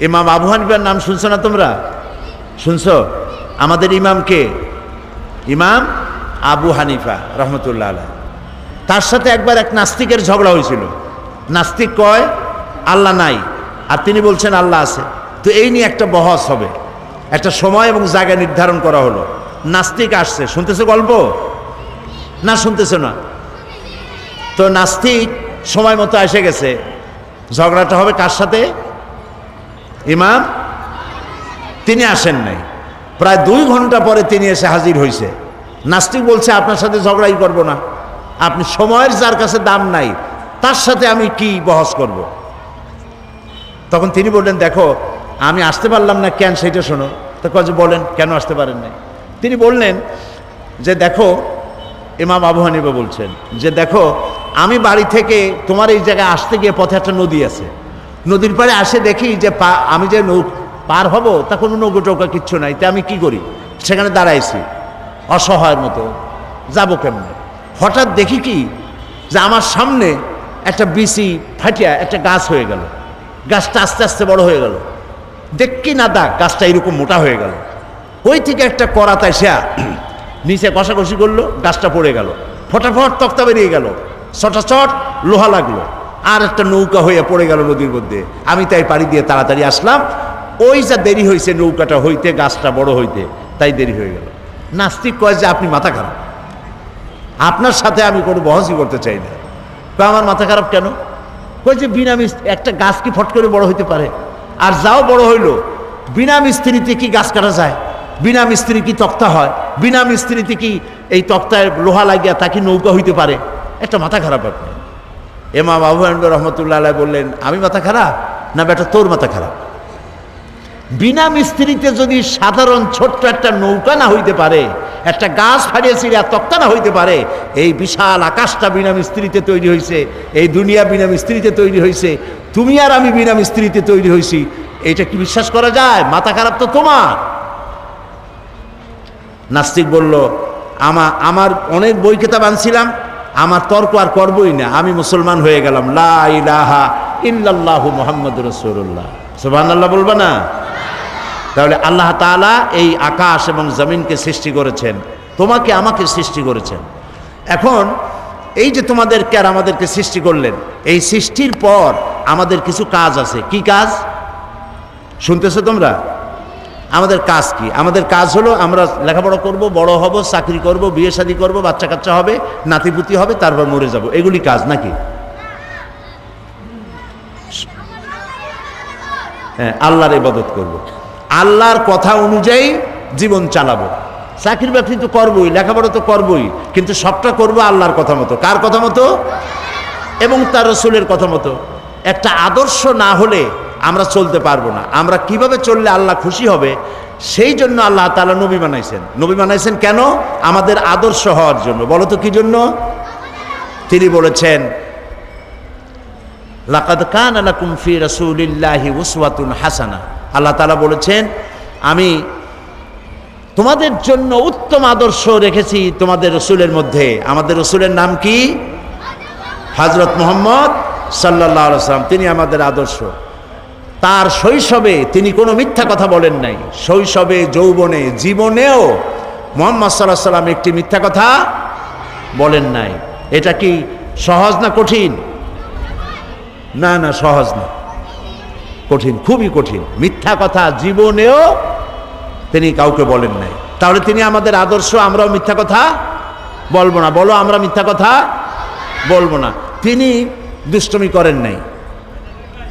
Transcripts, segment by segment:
ইমাম আবু হানিফার নাম শুনছো না তোমরা? শুনছো? আমাদের ইমামকে ইমাম আবু হানিফা, রহমতুল্লাহ আলাহ তার সাথে একবার এক নাস্তিকের ঝগড়া হয়েছিল। নাস্তিক কয়, আল্লাহ নাই। আর তিনি বলছেন, আল্লাহ আছে। তো এই নিয়ে একটা বহস হবে। একটা সময় এবং জায়গা নির্ধারণ করা হলো। নাস্তিক আসছে। শুনতেছে গল্প? না, শুনতেছে না। তো নাস্তিক সময় মতো এসে গেছে। ঝগড়াটা হবে কার সাথে? ইমাম, তিনি আসেন নাই। প্রায় দুই ঘণ্টা পরে তিনি এসে হাজির হয়েছে নাস্তিক বলছে, আপনার সাথে ঝগড়াই করব না। আপনি সময়ের যার কাছে দাম নাই, তার সাথে আমি কি বহস করব। তখন তিনি বললেন, দেখো, আমি আসতে পারলাম না, কেন সেটা শোনো। তো কাজে বলেন, কেন আসতে পারেন নাই? তিনি বললেন যে, দেখো, ইমাম আবু হানিফা বলছেন যে, দেখো, আমি বাড়ি থেকে তোমার এই জায়গায় আসতে গিয়ে পথে একটা নদী আছে। নদীর পাড়ে আসে দেখি যে পা, আমি যে নৌ পার হব, তা কোনো নৌকো টৌকা কিচ্ছু নাই, তা আমি কি করি? সেখানে দাঁড়াইছি অসহায়ের মতো, যাব কেমনে? হঠাৎ দেখি কি যে আমার সামনে একটা বিসি ফাটিয়া একটা গাছ হয়ে গেল। গাছটা আস্তে আস্তে বড় হয়ে গেল। দেখি না দাগ, গাছটা এরকম মোটা হয়ে গেল। ওই থেকে একটা করাত এসে নিচে কষাকষি করল, গাছটা পড়ে গেল। ফটাফট তক্তা বেরিয়ে গেল। চটাচট লোহা লাগল। আর একটা নৌকা হয়ে পড়ে গেল নদীর মধ্যে। আমি তাই পাড়ি দিয়ে তাড়াতাড়ি আসলাম। ওই যা দেরি হয়েছে নৌকাটা হইতে, গাছটা বড় হইতে, তাই দেরি হয়ে গেল। নাস্তিক কয় যে, আপনি মাথা খারাপ। আপনার সাথে আমি কোনো বহসই করতে চাই না। কয়, আমার মাথা খারাপ কেন? কই যে, বিনা মিস্ত্রি একটা গাছ কি ফট করে বড় হইতে পারে? আর যাও বড় হইল, বিনা মিস্ত্রিতে কি গাছ কাটা যায়? বিনা মিস্ত্রি কি তক্তা হয়? বিনা মিস্ত্রিতে কি এই তক্তায় লোহা লাগিয়া তা কি নৌকা হইতে পারে? একটা মাথা খারাপ আপনি এমাম আবু হানিফা রহমতুল্লাহ আলাইহি বললেন, আমি মাথা খারাপ না বেটা তোর মাথা খারাপ? বিনা মিস্ত্রিতে যদি সাধারণ ছোট্ট একটা নৌকা না হইতে পারে, একটা গাছ ফাড়িয়ে ছিঁড়ে তক্তা না হইতে পারে, এই বিশাল আকাশটা বিনা মিস্ত্রিতে তৈরি হয়েছে এই দুনিয়া বিনা মিস্ত্রিতে তৈরি হয়েছে তুমি আর আমি বিনা মিস্ত্রিতে তৈরি হয়েছি এটা কি বিশ্বাস করা যায়? মাথা খারাপ তো তোমার। নাস্তিক বলল, আমা, আমার অনেক বই কেতাব আনছিলাম আমার তর্ক আর করবই না। আমি মুসলমান হয়ে গেলাম। লা ইলাহা ইল্লাল্লাহু মুহাম্মদ রসুল্লাহ সুবহানাল্লাহ বলবা না? তাহলে আল্লাহ তাআলা এই আকাশ এবং জমিনকে সৃষ্টি করেছেন। তোমাকে আমাকে সৃষ্টি করেছেন। এখন এই যে তোমাদেরকে আর আমাদেরকে সৃষ্টি করলেন, এই সৃষ্টির পর আমাদের কিছু কাজ আছে। কি কাজ? শুনতেছো তোমরা? আমাদের কাজ কি? আমাদের কাজ হলো আমরা লেখাপড়া করব, বড় হব, চাকরি করব, বিয়ে শাদী করব, বাচ্চা কাচ্চা হবে, নাতিপুতি হবে, তারপর মরে যাব। এগুলি কাজ নাকি? হ্যাঁ আল্লাহর ইবাদত করব। আল্লাহর কথা অনুযায়ী জীবন চালাবো। চাকরি বাকরি তো করবই, লেখাপড়া তো করবই, কিন্তু সবটা করব আল্লাহর কথা মতো। কার কথা মতো? এবং তার রসুলের কথা মতো। একটা আদর্শ না হলে আমরা চলতে পারব না। আমরা কীভাবে চললে আল্লাহ খুশি হবে, সেই জন্য আল্লাহ তালা নবী বানাইছেন। নবী বানাইছেন কেন? আমাদের আদর্শ হওয়ার জন্য। বলো তো কি জন্য? তিনি বলেছেন, লাকাদ কান আলাকুম ফি রাসূলিল্লাহি হাসানা। আল্লাহ তাআলা বলেছেন, আমি তোমাদের জন্য উত্তম আদর্শ রেখেছি তোমাদের রসুলের মধ্যে। আমাদের রসুলের নাম কি? হজরত মোহাম্মদ সাল্লাহ সাল্লাম তিনি আমাদের আদর্শ। তার শৈশবে তিনি কোনো মিথ্যা কথা বলেন নাই। শৈশবে, যৌবনে, জীবনেও মোহাম্মদ সাল্লাহ সাল্লাম একটি মিথ্যা কথা বলেন নাই। এটা কি সহজ না কঠিন? না না, সহজ না। কঠিন, খুবই কঠিন। মিথ্যা কথা জীবনেও তিনি কাউকে বলেন নাই। তাহলে তিনি আমাদের আদর্শ, আমরাও মিথ্যা কথা বলব না। বলো, আমরা মিথ্যা কথা বলব না। তিনি দুষ্টমি করেন নাই।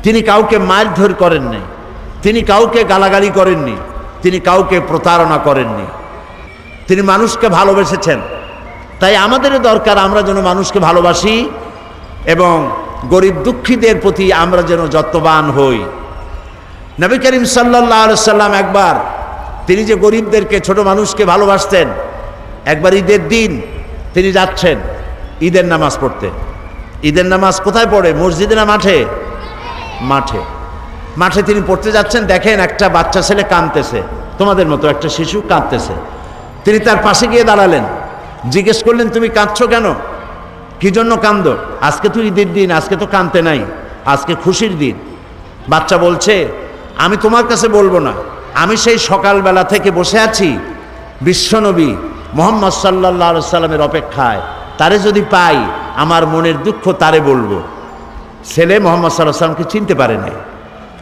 তিনি কাউকে মারধর করেননি। তিনি কাউকে গালাগালি করেননি। তিনি কাউকে প্রতারণা করেননি। তিনি মানুষকে ভালোবেসেছেন। তাই আমাদেরও দরকার আমরা যেন মানুষকে ভালোবাসি এবং গরিব দুঃখীদের প্রতি আমরা যেন যত্নবান হই। নবী করিম সাল্লাহ সাল্লাম একবার তিনি যে গরিবদেরকে, ছোট মানুষকে ভালোবাসতেন, একবার ঈদের দিন তিনি যাচ্ছেন, ঈদের নামাজ পড়তে। ঈদের নামাজ কোথায় পড়ে? মসজিদে না মাঠে? মাঠে। মাঠে তিনি পড়তে যাচ্ছেন, দেখেন একটা বাচ্চা ছেলে কাঁদতেছে। তোমাদের মতো একটা শিশু কাঁদতেছে। তিনি তার পাশে গিয়ে দাঁড়ালেন। জিজ্ঞেস করলেন, তুমি কাঁদছো কেন? কি জন্য কান্দ আজকে তো ঈদের দিন, আজকে তো কাঁদতে নাই। আজকে খুশির দিন। বাচ্চা বলছে, আমি তোমার কাছে বলব না। আমি সেই সকালবেলা থেকে বসে আছি বিশ্বনবী মোহাম্মদ সাল্লাহ সাল্লামের অপেক্ষায়। তারে যদি পাই, আমার মনের দুঃখ তারে বলব। ছেলে মোহাম্মদ সাল্লাহ সাল্লামকে চিনতে পারে নাই।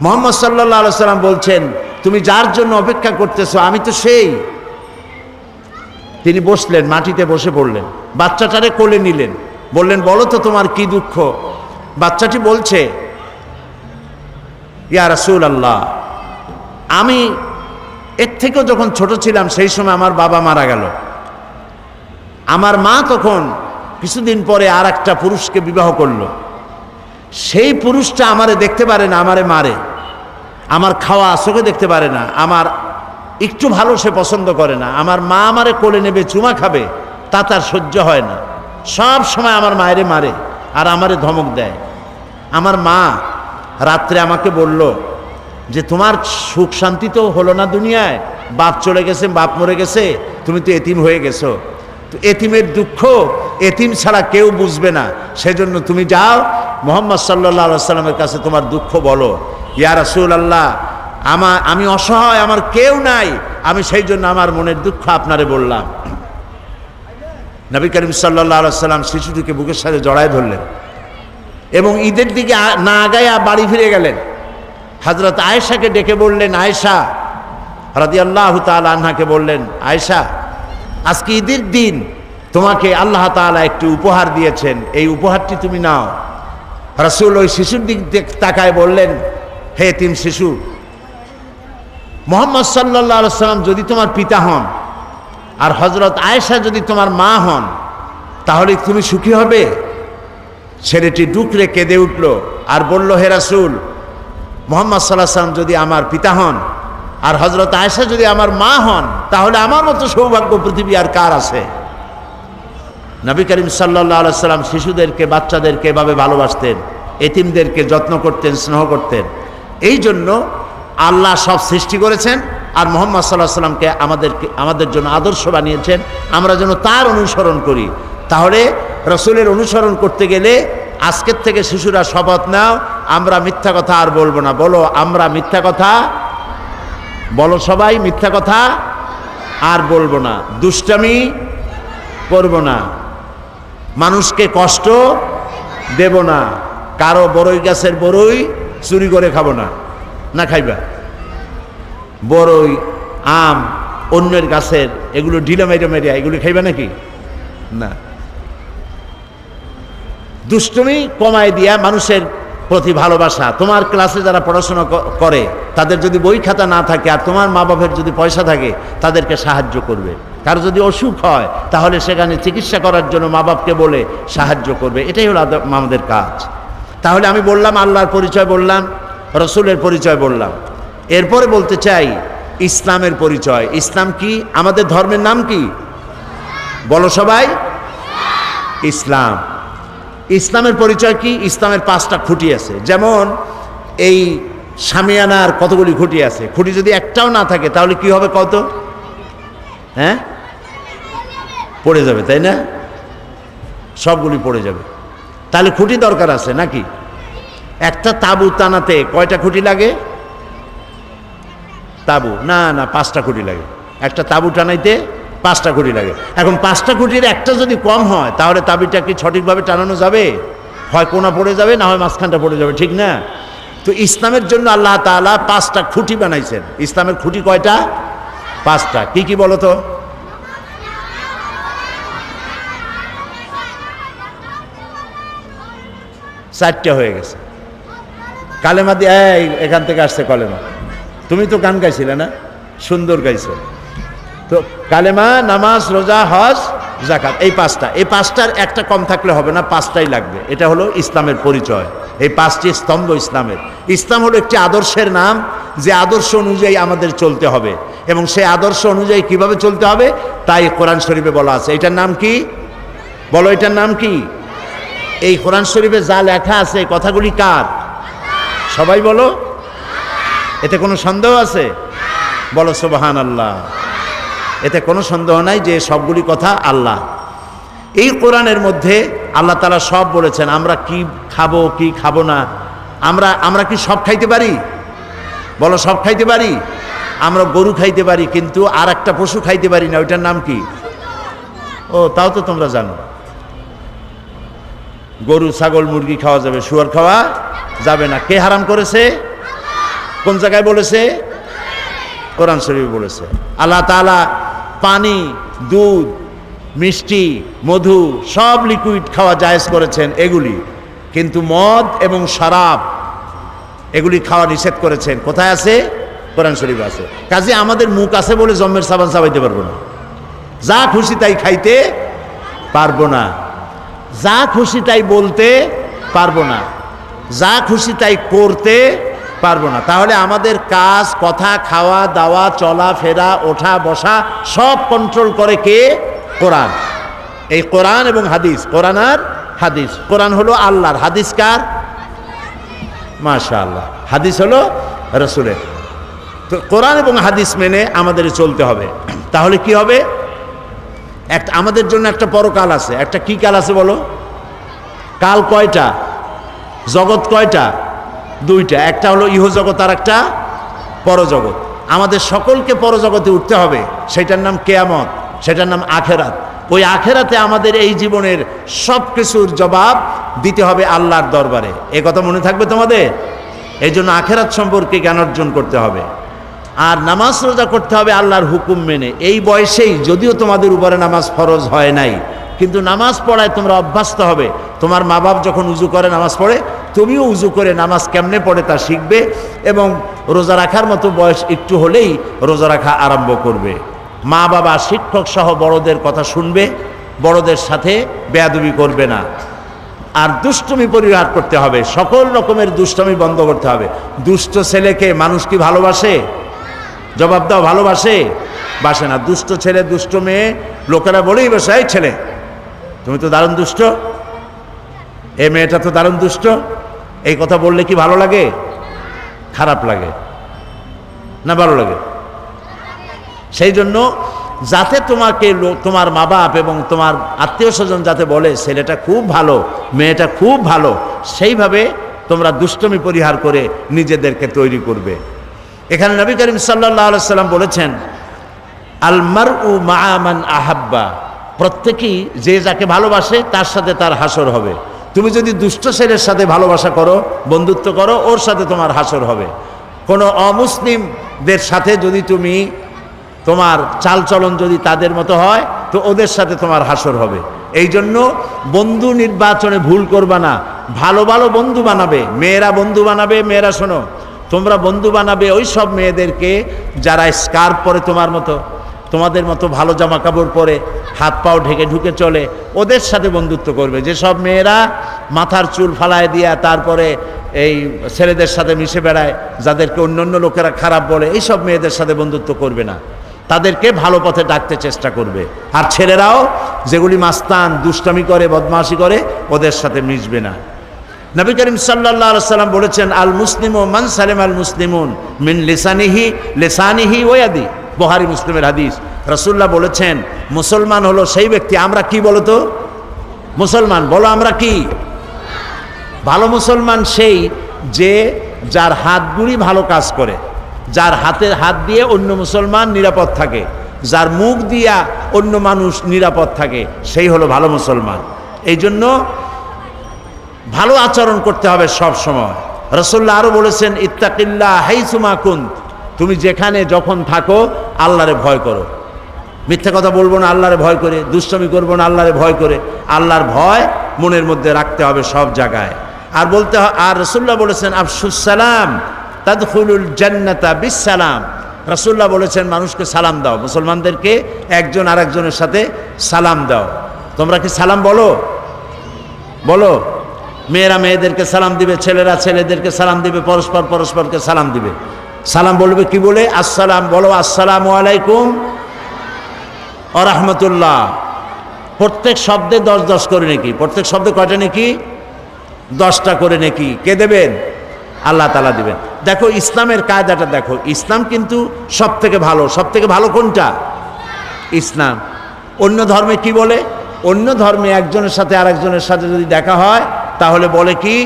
মোহাম্মদ সাল্লাহ সাল্লাম বলছেন, তুমি যার জন্য অপেক্ষা করতেছো, আমি তো সেই। তিনি বসলেন, মাটিতে বসে পড়লেন, বাচ্চাটারে কোলে নিলেন, বললেন, বলো তো তোমার কি দুঃখ? বাচ্চাটি বলছে, ইয়া রাসুল আল্লাহ আমি এর থেকেও যখন ছোট ছিলাম, সেই সময় আমার বাবা মারা গেল। আমার মা তখন কিছুদিন পরে আর একটা পুরুষকে বিবাহ করল। সেই পুরুষটা আমারে দেখতে পারে না, আমারে মারে। আমার খাওয়া চোখে দেখতে পারে না, আমার একটু ভালো সে পছন্দ করে না, আমার মা আমারে কোলে নেবে, চুমা খাবে, তা তার সহ্য হয় না। সব সময় আমার মায়েরে মারে আর আমারে ধমক দেয়। আমার মা রাত্রে আমাকে বলল যে, তোমার সুখ শান্তি তো হলো না দুনিয়ায়, বাপ চলে গেছে, বাপ মরে গেছে, তুমি তো এতিম হয়ে গেছো। তো এতিমের দুঃখ এতিম ছাড়া কেউ বুঝবে না, সেজন্য তুমি যাও মোহাম্মদ সাল্লাহ সাল্লামের কাছে তোমার দুঃখ বলো। ইয়া রাসূল আল্লাহ আমার আমি অসহায়, আমার কেউ নাই, আমি সেই জন্য আমার মনের দুঃখ আপনারে বললাম। নবী করিম সাল্লাহ সাল্লাম শিশুটিকে বুকের সাথে জড়ায় ধরলেন এবং ঈদের দিকে না আগায়া বাড়ি ফিরে গেলেন। হজরত আয়েশাকে ডেকে বললেন, আয়েশা রাদি আল্লাহ আনহাকে বললেন, আয়েশা, আজকে ঈদের দিন তোমাকে আল্লাহ তাআলা একটি উপহার দিয়েছেন, এই উপহারটি তুমি নাও। রাসূল ওই শিশুর দিক তাকায় বললেন, হে তিন শিশু, মোহাম্মদ সাল্লাহ সাল্লাম যদি তোমার পিতা হন আর হজরত আয়েশা যদি তোমার মা হন, তাহলে তুমি সুখী হবে? ছেলেটি ডুকরে কেঁদে উঠল আর বলল, হে রাসূল, মোহাম্মদ সাল্লাহ সাল্লাম যদি আমার পিতা হন আর হজরত আয়েশা যদি আমার মা হন, তাহলে আমার মতো সৌভাগ্য পৃথিবী আর কার আছে? নবী করিম সাল্লাহ সাল্লাম শিশুদেরকে, বাচ্চাদেরকে এভাবে ভালোবাসতেন, এতিমদেরকে যত্ন করতেন, স্নেহ করতেন। এই জন্য আল্লাহ সব সৃষ্টি করেছেন আর মোহাম্মদ সাল্লাহ সাল্লামকে আমাদেরকে, আমাদের জন্য আদর্শ বানিয়েছেন। আমরা যেন তার অনুসরণ করি। তাহলে রসুলের অনুসরণ করতে গেলে আজকের থেকে শিশুরা শপথ নাও, আমরা মিথ্যা কথা আর বলব না। বলো, আমরা মিথ্যা কথা, বলো সবাই মিথ্যা কথা আর বলব না। দুষ্টামি করব না। মানুষকে কষ্ট দেব না। কারও বড়ই গাছের বড়ই চুরি করে খাব না। না খাইবা? বড়ই আম, অন্যের গাছের, এগুলো ঢিলা মেরে মেরিয়া এগুলো খাইবা নাকি? না। দুষ্টুমি কমায় দিয়া মানুষের প্রতি ভালোবাসা। তোমার ক্লাসে যারা পড়াশোনা করে, তাদের যদি বই খাতা না থাকে আর তোমার মা বাবার যদি পয়সা থাকে, তাদেরকে সাহায্য করবে। কারও যদি অসুখ হয়, তাহলে সেখানে চিকিৎসা করার জন্য মা বাপকে বলে সাহায্য করবে। এটাই হলো আমাদের কাজ। তাহলে আমি বললাম, আল্লাহর পরিচয় বললাম, রসুলের পরিচয় বললাম। এরপরে বলতে চাই, ইসলামের পরিচয়। ইসলাম কি? আমাদের ধর্মের নাম কি? বলো সবাই। ইসলাম। ইসলামের পরিচয় কি? ইসলামের পাঁচটা খুঁটি আছে। যেমন, এই সামিয়ানার কতগুলি খুঁটি আছে? খুঁটি যদি একটাও না থাকে, তাহলে কি হবে কত? হ্যাঁ? পড়ে যাবে, তাই না? সবগুলি পড়ে যাবে। তাহলে খুঁটি দরকার আছে নাকি? একটা তাবু টানাতে কয়টা খুঁটি লাগে? তাবু, না না, পাঁচটা খুঁটি লাগে। একটা তাবু টানাইতে পাঁচটা খুঁটি লাগে। এখন পাঁচটা খুঁটির একটা যদি কম হয়, তাহলে তাবিটা কি সঠিকভাবে টানানো যাবে? হয় কোনা পড়ে যাবে, না হয় মাঝখানটা পড়ে যাবে, ঠিক না? তো ইসলামের জন্য আল্লাহ তালা পাঁচটা খুঁটি বানাইছেন। ইসলামের খুঁটি কয়টা? পাঁচটা। কি কি বলো তো চারটে হয়ে গেছে। কালেমা দিয়ে এই, এখান থেকে আসছে কলেমা। তুমি তো গান গাইছিলে না? সুন্দর গাইছো। তো কালেমা নামাজ রোজা হজ জাকাত এই পাঁচটা। এই পাঁচটার একটা কম থাকলে হবে না পাঁচটাই লাগবে। এটা হলো ইসলামের পরিচয়। এই পাঁচটি স্তম্ভ ইসলামের। ইসলাম হলো একটি আদর্শের নাম যে আদর্শ অনুযায়ী আমাদের চলতে হবে। এবং সেই আদর্শ অনুযায়ী কীভাবে চলতে হবে তাই কোরআন শরীফে বলা আছে। এটার নাম কি? বলো এটার নাম কি? এই কোরআন শরীফে যা লেখা আছে কথাগুলি কার? সবাই বলো। এতে কোনো সন্দেহ আছে? বলো সুবাহান আল্লাহ এতে কোনো সন্দেহ নাই যে সবগুলি কথা আল্লাহ। এই কোরআনের মধ্যে আল্লাহ তালা সব বলেছেন, আমরা কি খাব কি খাব না? আমরা আমরা কি সব খাইতে পারি? বলো, সব খাইতে পারি? আমরা গরু খাইতে পারি, কিন্তু আর একটা পশু খাইতে পারি না, ওইটার নাম কি? ও, তাও তো তোমরা জানো। গরু, ছাগল, মুরগি খাওয়া যাবে, শুয়ার খাওয়া যাবে না। কে হারাম করেছে? কোন জায়গায় বলেছে? কোরআন শরীফ বলেছে। আল্লাহ তাআলা পানি, দুধ, মিষ্টি, মধু সব লিকুইড খাওয়া জায়েজ করেছেন এগুলি। কিন্তু মদ এবং শরাব এগুলি খাওয়া নিষেধ করেছেন। কোথায় আছে? কোরআন শরীফ আছে। কাজে আমাদের মুখ আছে বলে জম্মের সাবান চাবাইতে পারব না। যা খুশি তাই খাইতে পারব না। যা খুশি তাই বলতে পারব না। যা খুশি তাই করতে পারব না। তাহলে আমাদের কাজ, কথা, খাওয়া, দাওয়া, চলা, ফেরা, ওঠা, বসা, সব কন্ট্রোল করে কে? কোরআন। এই কোরআন এবং হাদিস। কোরআন আর হাদিস। কোরআন হলো আল্লাহর। হাদিস কার? মাশা আল্লাহ হাদিস হলো রসুলের। তো কোরআন এবং হাদিস মেনে আমাদের চলতে হবে। তাহলে কি হবে? একটা আমাদের জন্য একটা পরকাল আছে। একটা কি কাল আছে বলো? কাল কয়টা? জগৎ কয়টা? দুইটা। একটা হলো ইহ জগৎ আর একটা পরজগৎ। আমাদের সকলকে পরজগতে উঠতে হবে। সেটার নাম কেয়ামত, সেটার নাম আখেরাত। ওই আখেরাতে আমাদের এই জীবনের সব কিছুর জবাব দিতে হবে আল্লাহর দরবারে। এ কথা মনে থাকবে তোমাদের? এই জন্য আখেরাত সম্পর্কে জ্ঞান অর্জন করতে হবে। আর নামাজ রোজা করতে হবে আল্লাহর হুকুম মেনে। এই বয়সেই যদিও তোমাদের উপরে নামাজ ফরজ হয় নাই, কিন্তু নামাজ পড়ায় তোমরা অভ্যস্ত হবে। তোমার মা বাপ যখন উজু করে নামাজ পড়ে, তুমিও উজু করে নামাজ কেমনে পড়ে তা শিখবে এবং রোজা রাখার মতো বয়স একটু হলেই রোজা রাখা আরম্ভ করবে। মা বাবা শিক্ষক সহ বড়দের কথা শুনবে, বড়দের সাথে বেয়াদবি করবে না। আর দুষ্টমি পরিহার করতে হবে। সকল রকমের দুষ্টমি বন্ধ করতে হবে। দুষ্ট ছেলেকে মানুষ কি ভালোবাসে? জবাব দাও, ভালোবাসে? বাসে না, দুষ্ট ছেলে, দুষ্ট মেয়ে, লোকেরা বলেই বসে, এই ছেলে, তুমি তো দারুণ দুষ্ট। এ মেয়েটা তো দারুণ দুষ্ট। এই কথা বললে কি ভালো লাগে? খারাপ লাগে। না, ভালো লাগে। সেই জন্য যাতে তোমাকে তোমার মা বাপ এবং তোমার আত্মীয় স্বজন যাতে বলে, ছেলেটা খুব ভালো, মেয়েটা খুব ভালো, সেইভাবে তোমরা দুষ্টমি পরিহার করে নিজেদেরকে তৈরি করবে। এখানে নবী করিম সাল্লাহ সাল্লাম বলেছেন আলমার উ মামান আহাব্বা। প্রত্যেকেই যে যাকে ভালোবাসে, তার সাথে তার হাসর হবে। তুমি যদি দুষ্ট ছেলের সাথে ভালোবাসা করো, বন্ধুত্ব করো, ওর সাথে তোমার হাসর হবে। কোনো অমুসলিমদের সাথে যদি তুমি তোমার চালচলন যদি তাদের মতো হয়, তো ওদের সাথে তোমার হাসর হবে। এই জন্য বন্ধু নির্বাচনে ভুল করবা না। ভালো ভালো বন্ধু বানাবে। মেয়েরা বন্ধু বানাবে। মেয়েরা শোনো তোমরা বন্ধু বানাবে ওই সব মেয়েদেরকে যারা স্কার্ফ পরে তোমার মতো, তোমাদের মতো ভালো জামা কাপড় পরে হাত পাও ঢেকে ঢুকে চলে, ওদের সাথে বন্ধুত্ব করবে। যেসব মেয়েরা মাথার চুল ফালায় দিয়া তারপরে এই ছেলেদের সাথে মিশে বেড়ায়, যাদেরকে অন্য অন্য লোকেরা খারাপ বলে, এইসব মেয়েদের সাথে বন্ধুত্ব করবে না। তাদেরকে ভালো পথে ডাকতে চেষ্টা করবে। আর ছেলেরাও যেগুলি মাস্তান, দুষ্টামি করে, বদমাশি করে, ওদের সাথে মিশবে না। নবী করিম সাল্লাহ সাল্লাম বলেছেন, আল মুসলিম ও মান সালেম আল মুসলিমুন মিন লিসানিহি, লেসানিহি ওয়াদি বহারি মুসলিমের হাদিস। রসুল্লাহ বলেছেন, মুসলমান হলো সেই ব্যক্তি, আমরা কি বলতো? মুসলমান, বলো আমরা কি? ভালো মুসলমান সেই যে যার হাতগুলি ভালো কাজ করে, যার হাতের হাত দিয়ে অন্য মুসলমান নিরাপদ থাকে, যার মুখ দিয়া অন্য মানুষ নিরাপদ থাকে, সেই হলো ভালো মুসলমান। এই জন্য ভালো আচরণ করতে হবে সব সময়। রসল্লা আরও বলেছেন ইত্তাকিল্লা হাইসুমা কুন তুমি যেখানে যখন থাকো, আল্লাহরে ভয় করো। মিথ্যা কথা বলব না, আল্লাহরে ভয় করে। দুষ্টমি করব না, আল্লাহরে ভয় করে। আল্লাহর ভয় মনের মধ্যে রাখতে হবে সব জায়গায়। আর বলতে হয় আর রসুল্লাহ বলেছেন আফসুসালাম তাদখুলুল জান্নাতা বিসালাম রসুল্লাহ বলেছেন, মানুষকে সালাম দাও। মুসলমানদেরকে একজন আরেকজনের সাথে সালাম দাও। তোমরা কি সালাম বলো? বলো। মেয়েরা মেয়েদেরকে সালাম দিবে, ছেলেরা ছেলেদেরকে সালাম দিবে, পরস্পর পরস্পরকে সালাম দিবে। সালাম বলবে কি বলে? আসসালাম, বলো আসসালাম আলাইকুম রহমতুল্লাহ। প্রত্যেক শব্দে দশ দশ করে নাকি? প্রত্যেক শব্দে কয়টা নাকি? দশটা করে নাকি। কে দেবেন? আল্লাহ তালা দিবেন। দেখো, ইসলামের কায়দাটা দেখো। ইসলাম কিন্তু সব থেকে ভালো। সব থেকে ভালো কোনটা? ইসলাম। অন্য ধর্মে কি বলে? অন্য ধর্মে একজনের সাথে আরেকজনের সাথে যদি দেখা হয় তাহলে বলে কি?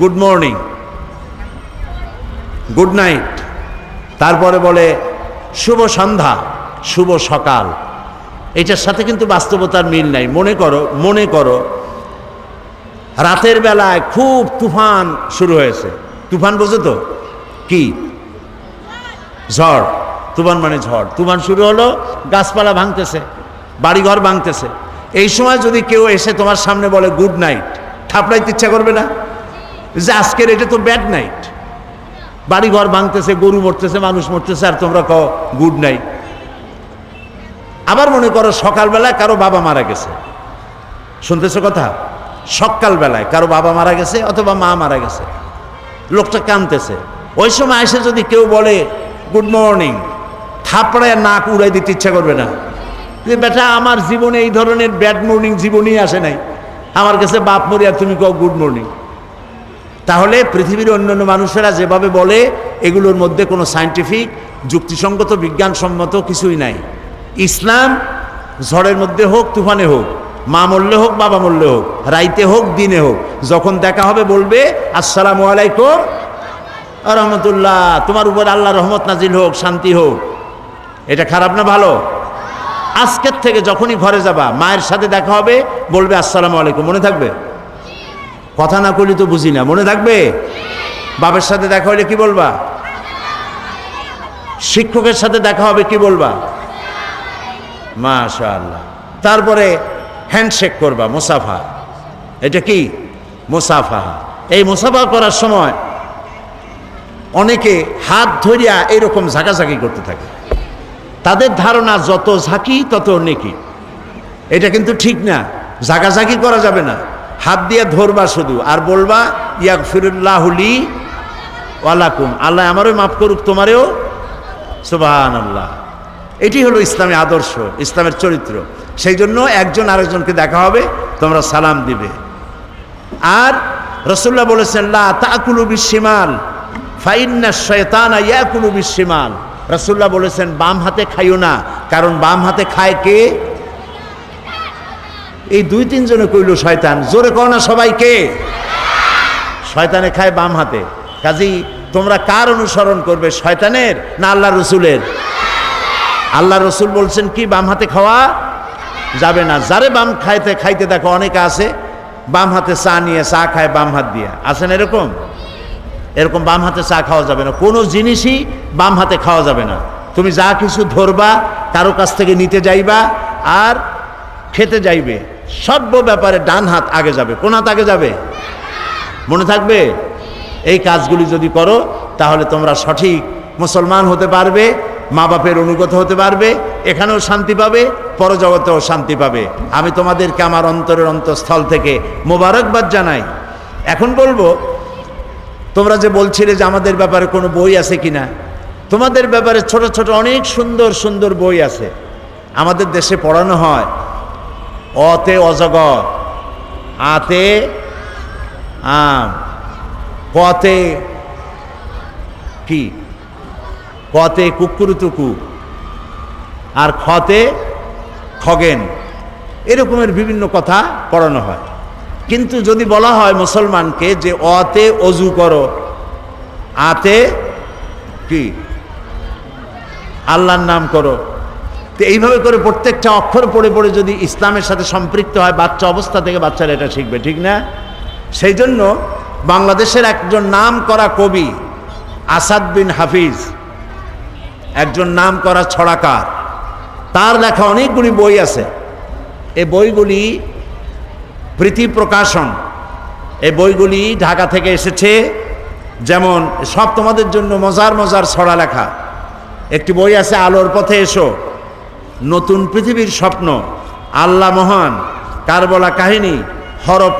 গুড মর্নিং গুড নাইট তারপরে বলে, শুভ সন্ধ্যা, শুভ সকাল। এটার সাথে কিন্তু বাস্তবতার মিল নাই। মনে করো মনে করো, রাতের বেলায় খুব তুফান শুরু হয়েছে। তুফান বোঝো তো? কি? ঝড়। তুফান মানে ঝড়। তুফান শুরু হলো, গাছপালা ভাঙতেছে, বাড়িঘর ভাঙতেছে। এই সময় যদি কেউ এসে তোমার সামনে বলে গুড নাইট থাপড়াইতে ইচ্ছা করবে না? যে আজকের এটা তো ব্যাড নাইট বাড়িঘর ভাঙতেছে, গরু মরতেছে, মানুষ মরতেছে, আর তোমরা কও গুড নাইট আবার মনে করো সকালবেলায় কারও বাবা মারা গেছে। শুনতেছো কথা? সকালবেলায় কারও বাবা মারা গেছে অথবা মা মারা গেছে। লোকটা কাঁদতেছে ওই সময় এসে যদি কেউ বলে গুড মর্নিং থাপড়ায় নাক উড়াই দিতে ইচ্ছা করবে না। যে বেটা, আমার জীবনে এই ধরনের ব্যাড মর্নিং জীবনেই আসে নাই। আমার কাছে বাপ মরি আর তুমি কও গুড মর্নিং তাহলে পৃথিবীর অন্যান্য মানুষেরা যেভাবে বলে, এগুলোর মধ্যে কোনো সায়েন্টিফিক যুক্তিসঙ্গত, বিজ্ঞানসম্মত কিছুই নাই। ইসলাম ঝড়ের মধ্যে হোক, তুফানে হোক, মা মরলে হোক, বাবা মরলে হোক, রাইতে হোক, দিনে হোক, যখন দেখা হবে বলবে, আসসালামু আলাইকুম, রহমতুল্লাহ, তোমার উপর আল্লাহ রহমত নাজিল হোক, শান্তি হোক। এটা খারাপ না ভালো? আজকের থেকে যখনই ঘরে যাবা, মায়ের সাথে দেখা হবে, বলবে, আসসালামু আলাইকুম। মনে থাকবে? কথা না করলে তো বুঝি না। মনে থাকবে? বাবার সাথে দেখা হলে কি বলবা? শিক্ষকের সাথে দেখা হবে, কি বলবা? মাশা আল্লাহ তারপরে হ্যান্ডশেক করবা, মুসাফা। এটা কি? মুসাফা। এই মুসাফা করার সময় অনেকে হাত ধরিয়া এরকম ঝাঁকাঝাঁকি করতে থাকে। তাদের ধারণা যত ঝাঁকি, তত নেকি। এটা কিন্তু ঠিক না। ঝাঁকাঝাঁকি করা যাবে না। হাত দিয়ে ধরবা শুধু, আর বলবা ইয়াক ফিরুল্লাহুলি ওয়ালাকুম আল্লাহ আমারও মাফ করুক, তোমারেও। সুবাহান আল্লাহ এটি হলো ইসলামী আদর্শ, ইসলামের চরিত্র। সেই জন্য একজন আরেকজনকে দেখা হবে, তোমরা সালাম দিবে। আর রসুল্লাহ বলেছেন, লা তাকুলু বিশিমাল ফাইন্না শয়তানা ইয়াকুলু বিশিমাল রসুল্লাহ বলেছেন, বাম হাতে খাইও না। কারণ বাম হাতে খায় কে? এই দুই তিনজনে কইল, শয়তান। জোরে কও না সবাইকে শয়তানে খায় বাম হাতে। কাজী, তোমরা কার অনুসরণ করবে, শয়তানের না আল্লাহ রসুলের? আল্লাহ রসুল বলছেন, কি, বাম হাতে খাওয়া যাবে না? যারে বাম খাইতে খাইতে দেখো অনেকে আছে, বাম হাতে চা নিয়ে, চা খায় বাম হাত দিয়ে। আছেন এরকম? এরকম বাম হাতে চা খাওয়া যাবে না। কোনো জিনিসই বাম হাতে খাওয়া যাবে না। তুমি যা কিছু ধরবা, কারও কাছ থেকে নিতে যাইবা, আর খেতে যাইবে। সর্ব ব্যাপারে ডান হাত আগে যাবে। কোন হাত আগে যাবে? মনে থাকবে? এই কাজগুলি যদি করো, তাহলে তোমরা সঠিক মুসলমান হতে পারবে মা বাপের অনুগত হতে পারবে, এখানেও শান্তি পাবে, পরজগতেও শান্তি পাবে। আমি তোমাদেরকে আমার অন্তরের অন্তঃস্থল থেকে মোবারকবাদ জানাই। এখন বলব তোমরা যে বলছিলে যে আমাদের ব্যাপারে কোনো বই আছে কি না তোমাদের ব্যাপারে ছোট ছোট অনেক সুন্দর সুন্দর বই আছে। আমাদের দেশে পড়ানো হয়। অতে অজগর, আতে আম কতে কি? কতে কুকুরুতুকু, আর খতে খগেন। এরকমের বিভিন্ন কথা পড়ানো হয়। কিন্তু যদি বলা হয় মুসলমানকে যে অতে অজু করো, আতে কি? আল্লাহর নাম করো। তো এইভাবে করে প্রত্যেকটা অক্ষর পড়ে পড়ে যদি ইসলামের সাথে সম্পৃক্ত হয়, বাচ্চা অবস্থা থেকে বাচ্চারা এটা শিখবে, ঠিক না? সেই জন্য বাংলাদেশের একজন নাম করা কবি, আসাদ বিন হাফিজ, একজন নাম করা ছড়াকার, তার লেখা অনেকগুলি বই আছে। এ বইগুলি প্রীতি প্রকাশন। এই বইগুলি ঢাকা থেকে এসেছে। যেমন, সব তোমাদের জন্য মজার মজার ছড়া লেখা একটি বই আছে, আলোর পথে এসো। নতুন পৃথিবীর স্বপ্ন। আল্লাহ মহান। কারবলা কাহিনী, হরফ